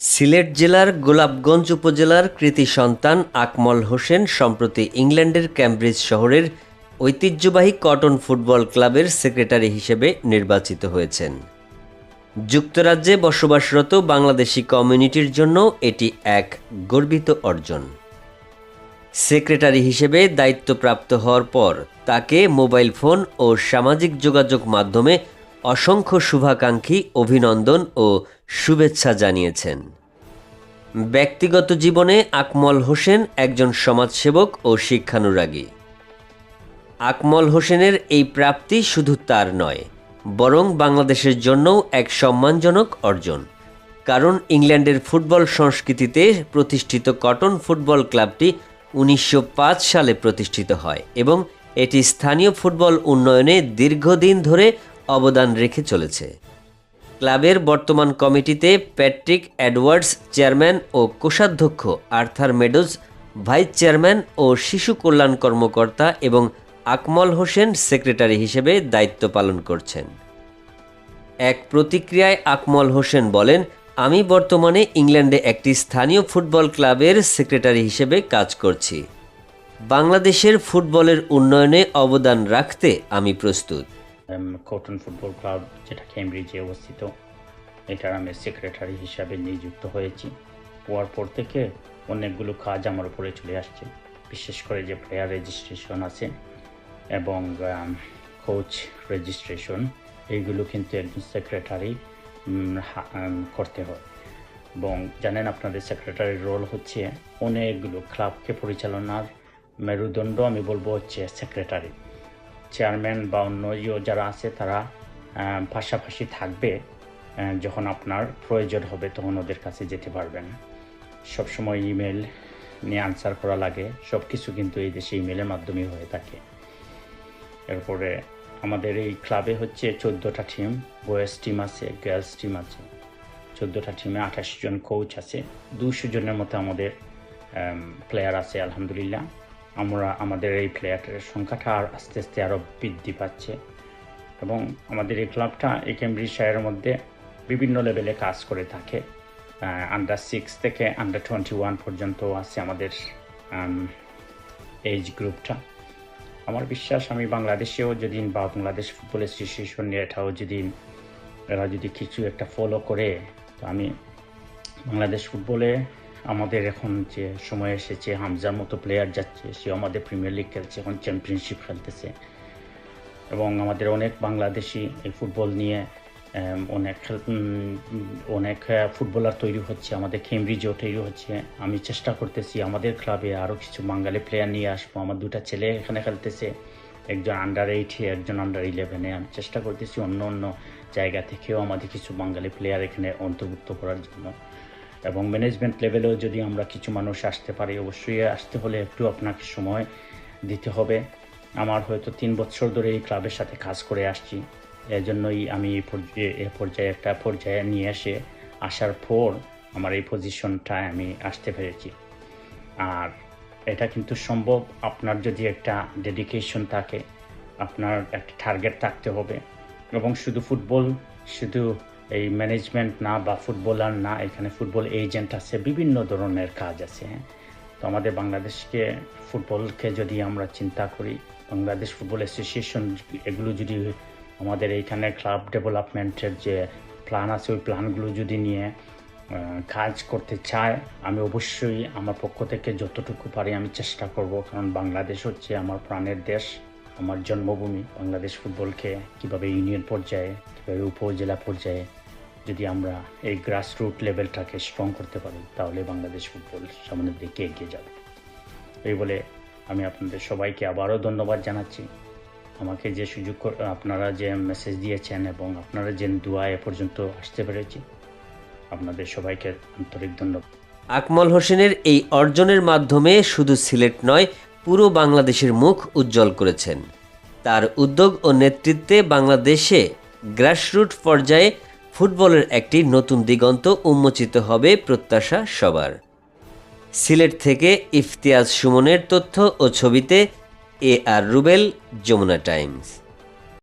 সিলেট জেলার গোলাপগঞ্জ উপজেলার কৃতি সন্তান আকমল হোসেন সম্প্রতি ইংল্যান্ডের ক্যামব্রিজ শহরের ঐতিহ্যবাহী কটন ফুটবল ক্লাবের সেক্রেটারি হিসেবে নির্বাচিত হয়েছেন। যুক্তরাজ্যে বসবাসরত বাংলাদেশি কমিউনিটির জন্য এটি এক গর্বিত অর্জন। সেক্রেটারি হিসেবে দায়িত্বপ্রাপ্ত হওয়ার পর তাকে মোবাইল ফোন ও সামাজিক যোগাযোগ মাধ্যমে অসংখ্য শুভাকাঙ্ক্ষী, অভিনন্দন ও শুভেচ্ছা জানিয়েছেন। ব্যক্তিগত জীবনে আকমল হোসেন একজন সমাজসেবক ও শিক্ষানুরাগী। আকমল হোসেনের এই প্রাপ্তি শুধু তার নয়, বরং বাংলাদেশের জন্যও এক সম্মানজনক অর্জন। কারণ ইংল্যান্ডের ফুটবল সংস্কৃতিতে প্রতিষ্ঠিত কটন ফুটবল ক্লাবটি উনিশশো পাঁচ সালে প্রতিষ্ঠিত হয় এবং এটি স্থানীয় ফুটবল উন্নয়নে দীর্ঘদিন ধরে অবদান রেখে চলেছে। ক্লাবের বর্তমান কমিটিতে প্যাট্রিক অ্যাডওয়ার্ডস চেয়ারম্যান ও কোষাধ্যক্ষ আর্থার মেডোজ, ভাইস চেয়ারম্যান ও শিশু কল্যাণ কর্মকর্তা এবং আকমল হোসেন সেক্রেটারি হিসেবে দায়িত্ব পালন করছেন। এক প্রতিক্রিয়ায় আকমল হোসেন বলেন, আমি বর্তমানে ইংল্যান্ডে একটি স্থানীয় ফুটবল ক্লাবের সেক্রেটারি হিসেবে কাজ করছি। বাংলাদেশের ফুটবলের উন্নয়নে অবদান রাখতে আমি প্রস্তুত। কটন ফুটবল ক্লাব, যেটা কেমব্রিজে অবস্থিত। এটার আমি সেক্রেটারি হিসাবে নিযুক্ত হয়েছি। হওয়ার পর থেকে অনেকগুলো কাজ আমার উপরে চলে আসছে। বিশেষ করে যে প্লেয়ার রেজিস্ট্রেশন আছে এবং কোচ রেজিস্ট্রেশন এইগুলো কিন্তু একজন সেক্রেটারি করতে হয়। এবং জানেন আপনাদের সেক্রেটারির রোল হচ্ছে অনেকগুলো ক্লাবকে পরিচালনার মেরুদণ্ড, আমি বলব হচ্ছে সেক্রেটারি চেয়ারম্যান বা অন্য ইয়ে যারা আছে, তারা পাশাপাশি থাকবে যখন আপনার প্রয়োজন হবে তখন ওদের কাছে যেতে পারবেন। সবসময় ইমেল নিয়ে আনসার করা লাগে সব কিছু কিন্তু এই দেশে ইমেলের মাধ্যমে হয়ে থাকে। এরপরে আমাদের এই ক্লাবে হচ্ছে চোদ্দোটা টিম, বয়েজ টিম আছে, গার্লস টিম আছে। চোদ্দোটা টিমে আঠাশ জন কোচ আছে দুশো জনের মতো আমাদের প্লেয়ার আছে, আলহামদুলিল্লাহ। আমরা আমাদের এই প্লেয়ারের সংখ্যাটা আর আস্তে আস্তে আরও বৃদ্ধি পাচ্ছে। এবং আমাদের এই ক্লাবটা এই শায়ারের মধ্যে বিভিন্ন লেভেলে কাজ করে থাকে। আন্ডার সিক্স থেকে আন্ডার টোয়েন্টি ওয়ান পর্যন্ত আছে আমাদের এইজ গ্রুপটা আমার বিশ্বাস আমি বাংলাদেশেও যদি বা বাংলাদেশ ফুটবল অ্যাসোসিয়েশন এটাও যদি এরা যদি কিছু একটা ফলো করে, তো আমি বাংলাদেশ ফুটবলে আমাদের এখন যে সময় এসেছে, হামজার মতো প্লেয়ার যাচ্ছে সে আমাদের প্রিমিয়ার লিগ খেলছে, এখন চ্যাম্পিয়নশিপ খেলতেছে। এবং আমাদের অনেক বাংলাদেশি এই ফুটবল নিয়ে অনেক অনেক ফুটবলার তৈরি হচ্ছে, আমাদের কেমব্রিজেও তৈরি হচ্ছে। আমি চেষ্টা করতেছি আমাদের ক্লাবে আরও কিছু বাঙালি প্লেয়ার নিয়ে আসব। আমার দুটা ছেলে এখানে খেলতেছে, একজন আন্ডার এইটে একজন আন্ডার ইলেভেনে আমি চেষ্টা করতেছি অন্য অন্য জায়গা থেকেও আমাদের কিছু বাঙালি প্লেয়ার এখানে অন্তর্ভুক্ত করার জন্য। এবং ম্যানেজমেন্ট লেভেলেও যদি আমরা কিছু মানুষ আসতে পারি, অবশ্যই আসতে হলে একটু আপনাকে সময় দিতে হবে। আমার হয়তো তিন বছর ধরে এই ক্লাবের সাথে কাজ করে আসছি। এজন্যই আমি এই পর্যায়ে একটা পর্যায়ে নিয়ে এসে আসার পর আমার এই পজিশনটায় আমি আসতে পেরেছি। আর এটা কিন্তু সম্ভব, আপনার যদি একটা ডেডিকেশন থাকে, আপনার একটা টার্গেট থাকতে হবে। এবং শুধু ফুটবল শুধু এই ম্যানেজমেন্ট না বা ফুটবলার না, এখানে ফুটবল এজেন্ট আছে, বিভিন্ন ধরনের কাজ আছে হ্যাঁ? তো আমাদের বাংলাদেশকে ফুটবলকে যদি আমরা চিন্তা করি, বাংলাদেশ ফুটবল অ্যাসোসিয়েশন এগুলো যদি আমাদের এইখানে ক্লাব ডেভেলপমেন্টের যে প্ল্যান আছে, ওই প্ল্যানগুলো যদি নিয়ে কাজ করতে চায়, আমি অবশ্যই আমার পক্ষ থেকে যতটুকু পারি আমি চেষ্টা করব। কারণ বাংলাদেশ হচ্ছে আমার প্রাণের দেশ। আমার জন্মভূমি, বাংলাদেশ ফুটবলকে কীভাবে ইউনিয়ন পর্যায়ে, কীভাবে উপজেলা পর্যায়ে যদি আমরা এই গ্রাসরুট লেভেলটাকে স্ট্রং করতে পারি, তাহলে বাংলাদেশ ফুটবল সামনের দিকে এগিয়ে যাবে। এই বলে আমি আপনাদের সবাইকে আবারও ধন্যবাদ জানাচ্ছি। আমাকে যে সুযোগ আপনারা যে মেসেজ দিয়েছেন এবং আপনারা যে দোয়া এ পর্যন্ত আসতে পেরেছি, আপনাদের সবাইকে আন্তরিক ধন্যবাদ। আকমল হোসেনের এই অর্জনের মাধ্যমে শুধু সিলেট নয় পুরো বাংলাদেশের মুখ উজ্জ্বল করেছেন। তার উদ্যোগ ও নেতৃত্বে বাংলাদেশে গ্রাসরুট পর্যায়ে ফুটবলের একটি নতুন দিগন্ত উন্মোচিত হবে প্রত্যাশা সবার। সিলেট থেকে ইফতিয়াজ সুমনের তথ্য ও ছবিতে A R Rubel, Jamuna Times.